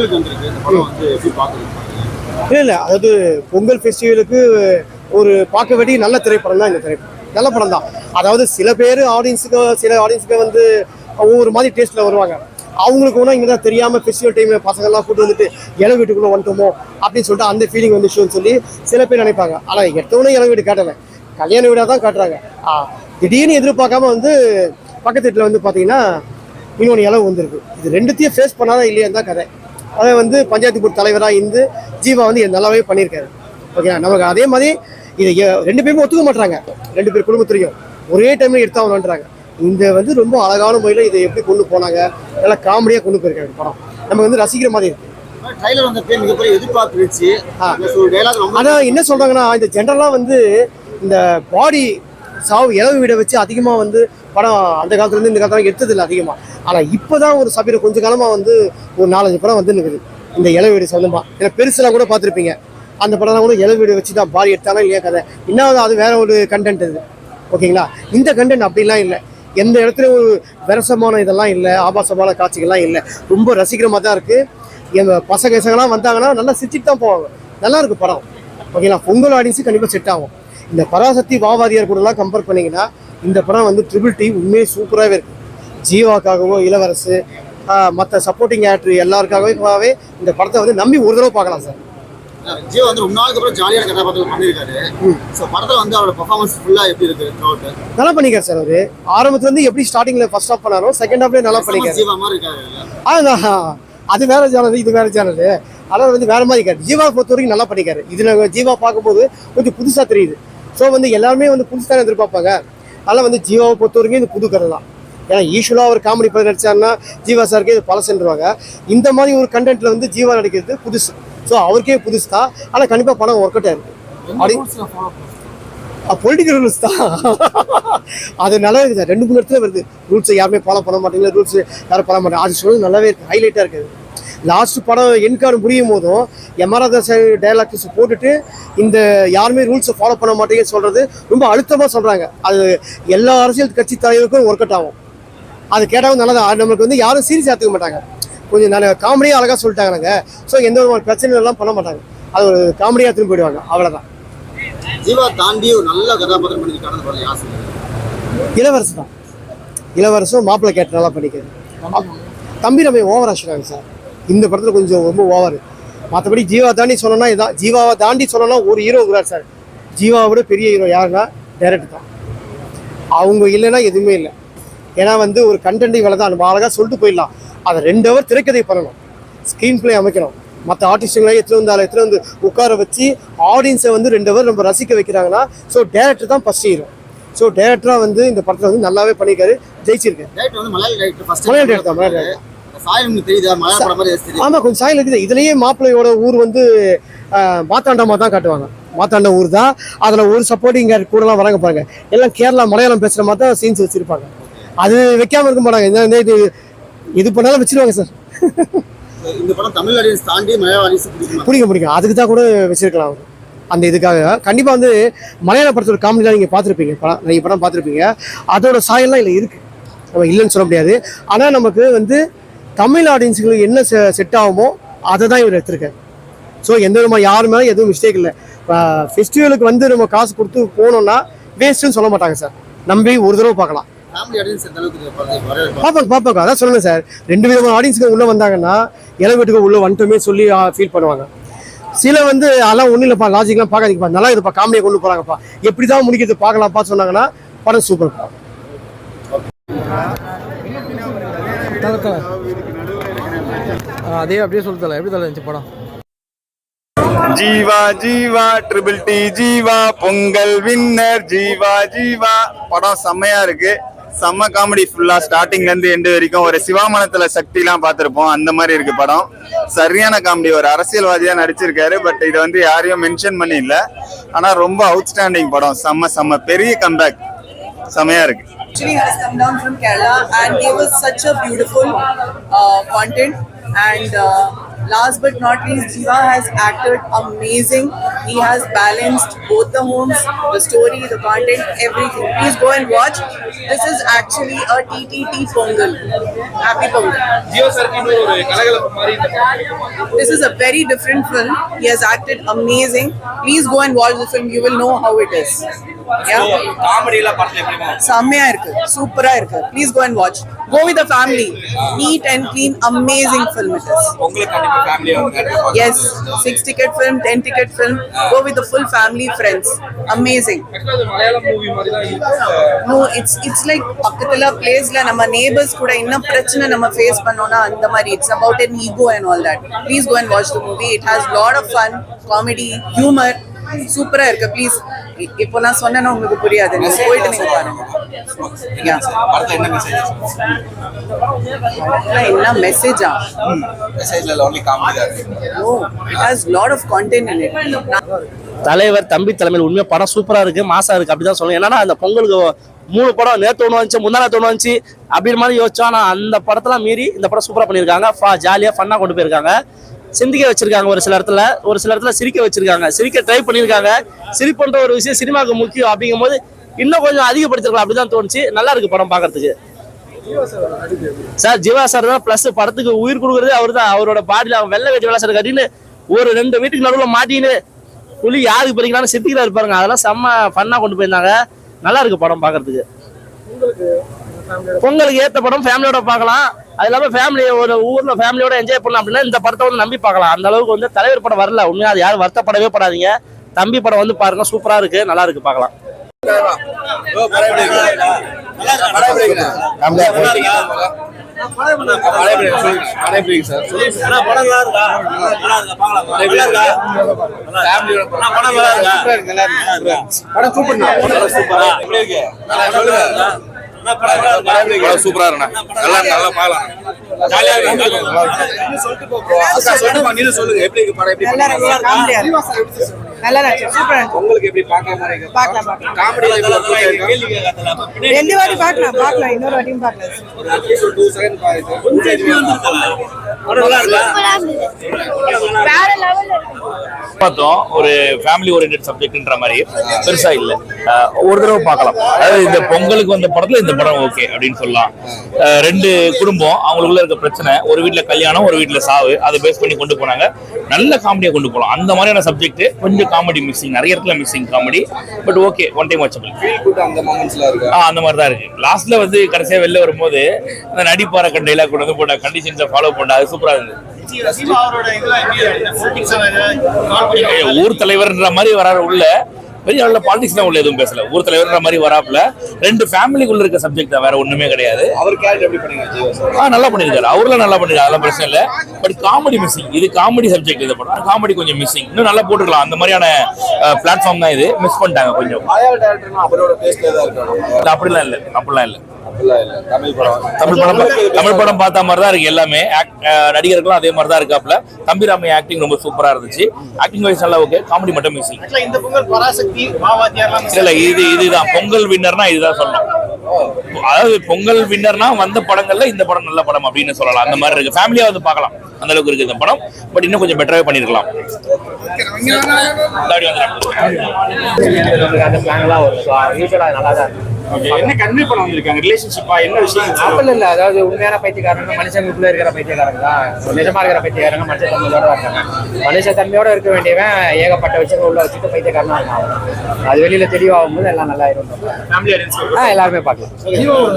பொங்கலுக்கு வந்திருக்கு? இந்த படம் வந்து எப்படி இல்லை இல்லை அதாவது பொங்கல் ஃபெஸ்டிவலுக்கு ஒரு பார்க்க வேண்டிய நல்ல திரைப்படம் தான் இந்த திரைப்படம். நல்ல படம் தான். அதாவது சில பேர் ஆடியன்ஸுக்கு சில ஆடியன்ஸுக்கு வந்து ஒவ்வொரு மாதிரி டேஸ்ட்டில் வருவாங்க. அவங்களுக்கு ஒன்றும் இங்கே தான் தெரியாமல் ஃபெஸ்டிவல் டைமில் பசங்கள்லாம் கூட்டு வந்துட்டு இளவு வீட்டுக்குள்ளே வந்துட்டோமோ? அப்படின்னு சொல்லிட்டு அந்த ஃபீலிங் வந்து சொல்லி சில பேர் நினைப்பாங்க. ஆனால் எடுத்தவொடனே இளவு வீடு காட்டலை. கல்யாண வீடாக தான் காட்டுறாங்க. திடீர்னு எதிர்பார்க்காம வந்து பக்கத்து வீட்டில் வந்து பார்த்தீங்கன்னா இன்னொன்று இளவு வந்திருக்கு. இது ரெண்டுத்தையும் ஃபேஸ் பண்ணாதான் இல்லையா தான் கதை. அதை வந்து பஞ்சாயத்து போர்டு தலைவராக இருந்து ஜீவா வந்து நல்லாவே பண்ணியிருக்காரு. ஓகே நமக்கு அதே மாதிரி இதை ரெண்டு பேருமே ஒத்துக்க மாட்டாங்க ரெண்டு பேர் குடும்பத்திலையும். ஒரே டைம்ல எடுத்தாகணுன்றாங்க இந்த வந்து ரொம்ப அழகான முறையில் இதை எப்படி கொண்டு போனாங்க. நல்லா காமெடியாக கொண்டு போயிருக்காங்க படம். நமக்கு வந்து ரசிக்கிற மாதிரி இருக்கு. ட்ரைலர் வந்த பேர் மிகப்பெரிய எதிர்பார்ப்பு இருந்துச்சு. ஒரு டைலாக் ரொம்ப ஆனால் என்ன சொல்றாங்கன்னா இந்த ஜென்ரலாக வந்து இந்த பாடி சாவு இளவு வீடை வச்சு அதிகமாக வந்து படம் அந்த காலத்துலேருந்து இந்த காலத்தில் எடுத்தது இல்லை அதிகமாக ஆனால் இப்போ தான் ஒரு சபையில் கொஞ்ச காலமாக வந்து ஒரு நாலஞ்சு படம் வந்து நிற்குது இந்த இளவீடு வீடு சொந்தமாக ஏன்னா பெருசெல்லாம் கூட பார்த்துருப்பீங்க. அந்த படம்லாம் கூட இளவீடு வீடு வச்சு தான் பாடி எடுத்தாலும் இல்லையா கதை. இன்னும் அது வேற ஒரு கண்டென்ட் இது ஓகேங்களா? இந்த கண்டென்ட் அப்படிலாம் இல்லை. எந்த இடத்துல ஒரு விரசமான இதெல்லாம் இல்லை. ஆபாசமான காட்சிகள்லாம் இல்லை. ரொம்ப ரசிக்கிறமாக தான் இருக்குது எங்கள் பசங்க பசங்களாம் வந்தாங்கன்னா நல்லா சிரிச்சிட்டு தான் போவாங்க. நல்லா இருக்கு படம். ஓகேங்களா? பொங்கல் ஆடியன்ஸு கண்டிப்பாக செட் ஆகும். இந்த பராசக்தி வாவாதியார் கூடலாம் கம்பேர் பண்ணிங்கன்னா இந்த படம் வந்து ட்ரிபிள் டி உண்மையே சூப்பராகவே இருக்கு. ஜீவாக்காகவோ இளவரசு மற்ற சப்போர்ட்டிங் ஆக்டர் எல்லாருக்காகவே இந்த படத்தை வந்து நம்பி ஒரு தடவை பார்க்கலாம் சார். ஜீவா வந்து ரொம்ப நாளுக்கு அப்புறம் ஜாலியான கதாபாத்திரம் பண்ணியிருக்காரு. ஸோ படத்துல வந்து அவரோட பெர்ஃபார்மன்ஸ் ஃபுல்லா எப்படி இருக்கு? நல்லா பண்ணிக்கார் சார் அவரு. ஆரம்பத்துல இருந்து எப்படி ஸ்டார்டிங்ல ஃபர்ஸ்ட் ஆஃப் பண்ணாரோ செகண்ட் ஹாஃப்லேயே நல்லா பண்ணிக்காரு ஜீவா மாதிரி இருக்காரு அது வேற சேனல் இது வேற சேனல் அதாவது வந்து வேற மாதிரி இருக்காரு. ஜீவா பொறுத்த வரைக்கும் நல்லா பண்ணிக்காரு இதுல ஜீவா பார்க்கும்போது கொஞ்சம் புதுசா தெரியுது. ஸோ வந்து எல்லாருமே வந்து புதுசாக எதிர்பார்ப்பாங்க. அதெல்லாம் வந்து ஜீவாவை பொறுத்த வரைக்கும் இது புது கதை தான். ஏன்னா யூஸ்வலாக ஒரு காமெடி படம் நடிச்சாருன்னா ஜீவா சாருக்கே இது பழசுன்றவாங்க இந்த மாதிரி ஒரு கண்டென்ட்ல வந்து ஜீவா நடிக்கிறது புதுசு. ஸோ அவருக்கே புதுசு தான். ஆனால் கண்டிப்பாக படம் ஒர்க் அவுட் ஆயிருக்கு. பொலிட்டிக்கல் ரூல்ஸ் தான். அது நல்லாவே இருக்குது ரெண்டு மூணு இடத்துல வருது. ரூல்ஸை யாருமே ஃபாலோ பண்ண மாட்டீங்களா? ரூல்ஸ் யாரும் பண்ண மாட்டாங்க அது சொல்றது நல்லாவே இருக்கு. ஹைலைட்டாக இருக்குது லாஸ்ட் படம் என்கார் முடியும் போதும் எம்ஆர்ஆர் டைலாக்ஸ் போட்டுட்டு இந்த யாருமே ரூல்ஸை ஃபாலோ பண்ண மாட்டேங்கன்னு சொல்றது ரொம்ப அழுத்தமாக சொல்றாங்க. அது எல்லா அரசியல் கட்சி தலைவருக்கும் ஒர்க் அவுட் ஆகும். அது கேட்டாலும் நல்லதா? அது நம்மளுக்கு வந்து யாரும் சீரியஸ் எடுத்துக்க மாட்டாங்க. கொஞ்சம் நல்ல காமெடியாக அழகாக சொல்லிட்டாங்க நாங்கள் ஸோ எந்த ஒரு பிரச்சனை எல்லாம் பண்ண மாட்டாங்க. அது ஒரு காமெடியாக திரும்பி போயிடுவாங்க. அவ்வளோதான் ஜீவா தாண்டி ஒரு நல்ல கதாபாத்திரம் சொல்லுங்க இளவரசு தான். இளவரசும் மாப்பிள்ளை கேட்டு நல்லா பண்ணிக்கிறது தம்பி. நம்ம ஓவர் ஆச்சுறாங்க சார். இந்த படத்தில் கொஞ்சம் ரொம்ப ஓவர். மற்றபடி ஜீவா தாண்டி சொல்லணும்னா இதான் ஜீவாவை தாண்டி சொல்லணும்னா ஒரு ஹீரோ இருக்கிறார் சார் ஜீவாவை விட பெரிய ஹீரோ யாருன்னா டேரக்டர் தான். அவங்க இல்லைன்னா எதுவுமே இல்லை. ஏன்னா வந்து ஒரு கண்டென்ட் இவ்வளோ தான். நம்ம அழகாக சொல்லிட்டு போயிடலாம். அதை ரெண்டு ஹவர் திரைக்கதை பண்ணணும். ஸ்க்ரீன் பிளே அமைக்கணும். மற்ற ஆர்டிஸ்டுங்களை எத்தனை வந்து எத்தனை வந்து உட்கார வச்சு ஆடியன்ஸை வந்து ரெண்டு ஹவர் நம்ம ரசிக்க வைக்கிறாங்கன்னா ஸோ டேரக்டர் தான் ஃபஸ்ட் ஹீரோ ஸோ டேரக்டராக வந்து இந்த படத்தில் வந்து நல்லாவே பண்ணியிருக்காரு. டேரக்டர் வந்து மலையாள டேரக்டர் மலையாள director. ஆமாம் கொஞ்சம் சாயல் இருக்குது. இதுலேயே மாப்பிள்ளையோட ஊர் வந்து மாத்தாண்டமா தான் காட்டுவாங்க. மாத்தாண்ட ஊர் தான். அதில் ஒரு சப்போர்ட்டிங் கூடலாம் வராங்க பாருங்க. எல்லாம் கேரளா மலையாளம் பேசுகிற மாதிரி தான் சீன்ஸ் வச்சுருப்பாங்க. அது வைக்காம இருக்க மாட்டாங்க. இது? இது பண்ணாலும் வச்சிருவாங்க சார். இந்த படம் தமிழ் ஆடியன்ஸ் தாண்டி மலையாள ஆடியன்ஸ் பிடிக்குமா? பிடிக்கும் அதுக்கு தான் கூட வச்சிருக்கலாம். அந்த இதுக்காக. கண்டிப்பாக வந்து மலையாள படத்தோட காமெடிலாம் நீங்கள் பார்த்துருப்பீங்க. படம் நிறைய படம் பார்த்துருப்பீங்க. அதோட சாயல்லாம் இல்லை இருக்குது நம்ம இல்லைன்னு சொல்ல முடியாது. ஆனால் நமக்கு வந்து தமிழ் ஆடியன்ஸுங்களுக்கு என்ன செட் ஆகுமோ அதை தான் இவர் எடுத்திருக்காரு. ஸோ எந்த விதமாக யார் மேலே எதுவும் மிஸ்டேக் இல்லை. ஃபெஸ்டிவலுக்கு வந்து நம்ம காசு கொடுத்து போனோம்னா வேஸ்ட்டுன்னு சொல்ல மாட்டாங்க சார் நம்பி ஒரு தடவை பார்க்கலாம். பார்ப்பாங்க பார்ப்பாங்க. அதான் சொல்லுங்க சார் ரெண்டு விதமான ஆடியன்ஸுக்கு உள்ளே வந்தாங்கன்னா இலை வீட்டுக்கு உள்ளே வந்துட்டோமே சொல்லி ஃபீல் பண்ணுவாங்க. சில வந்து அதெல்லாம் ஒன்றும் இல்லைப்பா லாஜிக்லாம் பார்க்காதீங்கப்பா. நல்லா இதுப்பா காமெடியை கொண்டு போகிறாங்கப்பா எப்படி தான் முடிக்கிறது பார்க்கலாம்ப்பா சொன்னாங்கன்னா படம் சூப்பர்ப்பா தலை அதே அப்படியே சொல்லு தலை. எப்படி தலை இருந்துச்சு படம்? Jiiva Jiiva triple T Jiiva Pongal winner Jiiva Jiiva. படம் செம்மையா இருக்கு. செம்ம காமெடி ஃபுல்லா ஸ்டார்டிங்ல இருந்து எண்டு வரைக்கும் ஒரு சிவாமணத்துல சக்திலாம் பார்த்திருப்போம். அந்த மாதிரி இருக்கு படம். சரியான காமெடி ஒரு அரசியல்வாதியா நடிச்சிருக்காரு பட் இது வந்து யாரையும் மென்ஷன் பண்ணி இல்ல. ஆனா ரொம்ப அவுட்ஸ்டாண்டிங் படம். செம்ம செம்ம பெரிய கம்பேக் செம்மையா இருக்கு. Actually has come down from Kerala and gave us such a beautiful uh, content. And uh, last but not least, Jiva has acted amazing. He has balanced both the homes, the story, the content, everything. Please go and watch. This is actually a TTT Pongal. Happy Pongal. This is a very different film. He has acted amazing. Please go and watch the film. You will know how it is. செம்மையா இருக்கு. சூப்பரா இருக்கு. Please go and watch go with family neat and clean amazing film it is. Yes six ticket film ten ticket film go with full family friends amazing no it's it's like பக்கத்துல பிளேஸ்ல நம்ம neighbours கூட என்ன பிரச்சனை நம்ம face பண்ணோம்னா அந்த மாதிரி. It's about an ego and all that please go and watch the movie it has lot of fun comedy humour சூப்பரா இருக்கு. ப்ளீஸ் இப்போ நான் சொன்னேன்னா உங்களுக்கு புரியாது. நீங்க போயிட்டு நீங்க பாருங்க. என்ன மெசேஜ் என்ன மெசேஜா மெசேஜ்ல only comedy of content in it. நான் தலைவர் தம்பி தலைமையில் உண்மையா படம் சூப்பரா இருக்கு மாசா இருக்கு அப்படிதான் சொல்லணும். என்னன்னா அந்த பொங்கலுக்கு மூணு படம் நேத்து ஒன்று வந்துச்சு முந்தா ஒன்று வந்துச்சு அப்படின்ற மாதிரி யோசிச்சோம். ஆனா அந்த படத்தெல்லாம் மீறி இந்த படம் சூப்பரா பண்ணியிருக்காங்க. ஃபா ஜாலியா ஃபன்னா கொண்டு போயிருக்காங்க. சிந்திக்க வச்சிருக்காங்க ஒரு சில இடத்துல ஒரு சில இடத்துல சிரிக்க வச்சிருக்காங்க. சிரிக்க ட்ரை பண்ணியிருக்காங்க. சிரிப்புன்ற ஒரு விஷயம் சினிமாவுக்கு முக்கியம் அப்படிங்கும்போது இன்னும் கொஞ்சம் அதிகப்படுத்திருக்கலாம் அப்படிதான் தோணுச்சு. நல்லா இருக்கு படம் பார்க்கறதுக்கு. சார் ஜீவா சார் தான் ப்ளஸ் படத்துக்கு உயிர் கொடுக்குறதே அவர் தான் அவரோட பாடியில் அவன் வெள்ளை வேட்டி வேலை சார் கட்டின்னு ஒரு ரெண்டு வீட்டுக்கு நடுவில் மாட்டின்னு புலி யாருக்கு பிடிக்கலாம்னு சித்திக்கிறா இருப்பாருங்க. அதெல்லாம் செம்ம ஃபன்னாக கொண்டு போயிருந்தாங்க. நல்லா இருக்கு படம் பார்க்கறதுக்கு. பொங்கலுக்கு ஏத்த படம் ஃபேமிலியோட பார்க்கலாம். அது இல்லாம ஃபேமிலி ஒரு ஊர்ல ஃபேமிலியோட என்ஜாய் பண்ணலாம் அப்படின்னா இந்த படத்தை வந்து நம்பி பார்க்கலாம். அந்த அளவுக்கு வந்து தலைவர் படம் வரல. உண்மையா அது யாரும் வருத்தப்படவே படாதீங்க. தம்பி படம் வந்து பாருங்க சூப்பரா இருக்கு. நல்லா இருக்கு பார்க்கலாம். ப்ரோ படம் சூப்பரா படம் சூப்பர் இருக்கு நல்லா நல்லா பார்க்கலாம் ஜாலியா இருக்கு. சொல்லுங்க நீங்க சொல்லுங்க. எப்படி இருக்கு படம்? எப்படி நல்லா சூப்பரா உங்களுக்கு எப்படி பார்க்க மாதிரி இருக்கு? பார்க்கலாம், பார்க்கலாம். காமெடி ரெண்டு வாட்டி பார்க்கலாம் பார்க்கலாம். இன்னொரு வாட்டியும் பார்க்கலாம். வேற பார்த்தோம். ஒரு ஃபேமிலி ஓரியன்ட் சப்ஜெக்ட்ன்ற மாதிரி. பெருசா இல்ல. ஒரு தடவை பார்க்கலாம். அதாவது இந்த பொங்கலுக்கு வந்த படத்துல இந்த படம் ஓகே அப்படின்னு சொல்லலாம். ரெண்டு குடும்பம் அவங்களுக்குள்ள இருக்க பிரச்சனை ஒரு வீட்ல கல்யாணம் ஒரு வீட்ல சாவு அதை பேஸ் பண்ணி கொண்டு போனாங்க. நல்ல காமெடியா கொண்டு போகலாம் அந்த மாதிரியான சப்ஜெக்ட் கொஞ்சம் காமெடி மிஸ்ஸிங் நிறைய இடத்துல missing comedy but okay one time watchable அந்த மாதிரி தான் இருக்கு. லாஸ்ட்ல வந்து கடைசியா வெளில வரும்போது அந்த நடிப்பார கண்டையில கொண்டு வந்து போட்ட கண்டிஷன்ஸை ஃபாலோ பண்ண அது சூப்பரா இருந்தது. ஊர் தலைவர்ன்ற மாதிரி வராரு உள்ள. பெரிய அளவுல பாலிடிக்ஸ் தான் உள்ள எதுவும் பேசல. ஊர் தலைவர்ன்ற மாதிரி வராப்புல. ரெண்டு ஃபேமிலிக்குள்ள இருக்க சப்ஜெக்ட் தான் வேற ஒண்ணுமே கிடையாது. அவர் கேரக்டர் எப்படி பண்ணீங்க ஜீவா சார் ஆ நல்லா பண்ணிருக்காரு. அவர்லாம் நல்லா பண்ணிருக்காரு அதெல்லாம் பிரச்சனை இல்ல. பட் காமெடி மிஸ்ஸிங் இது காமெடி சப்ஜெக்ட் இது படம். காமெடி கொஞ்சம் மிஸ்ஸிங் இன்னும் நல்லா போட்டுக்கலாம் அந்த மாதிரியான பிளாட்ஃபார்ம் தான் இது. மிஸ் பண்ணிட்டாங்க கொஞ்சம். அப்படிலாம் இல்ல. அப்படிலாம் இல்ல. தமிழ் படம் தமிழ் படம் தமிழ் படம் பார்த்த மாதிரி தான் இருக்கு எல்லாமே. நடிகர்களும் அதே மாதிரி தான் இருக்காப்ல தம்பிராமி ஆக்டிங் ரொம்ப சூப்பரா இருந்துச்சு. ஆக்டிங் வைஸ் நல்லா ஓகே காமெடி மட்டும் பொங்கல் பராசக்தி மாவாத்தியார்லாம் இல்ல இது இதுதான். பொங்கல் வின்னர்னா இதுதான் சொல்லணும். அதாவது பொங்கல் வின்னர்னா வந்த படங்கள்ல இந்த படம் நல்ல படம் அப்படின்னு சொல்லலாம். அந்த மாதிரி இருக்கு. ஃபேமிலியா வந்து பார்க்கலாம். அந்த அளவுக்கு இருக்கு இந்த படம். பட் இன்னும் கொஞ்சம் பெட்டராவே பண்ணிருக்கலாம் நல்லா தான் என்ன கன்வே பண்ண வந்திருக்காங்க? ரிலேஷன்ஷிப்பா என்ன விஷயம்? ஆப்பிள் இல்ல அதாவது உண்மையான பைத்தியக்காரங்க மனுஷங்களுக்குள்ள இருக்கிற பைத்தியக்காரங்க தான். நிஜமா இருக்கிற பைத்தியக்காரங்க மனுஷத்தன்மையோட இருக்காங்க. மனுஷத்தன்மையோட இருக்க வேண்டியவன் ஏகப்பட்ட விஷயங்கள் உள்ள வச்சுட்டு பைத்தியக்காரனா இருக்கான் அது வெளியில தெளிவாகும் போது எல்லாம் நல்லா இருக்கும் ஃபேமிலி எல்லாருமே பார்க்கலாம்.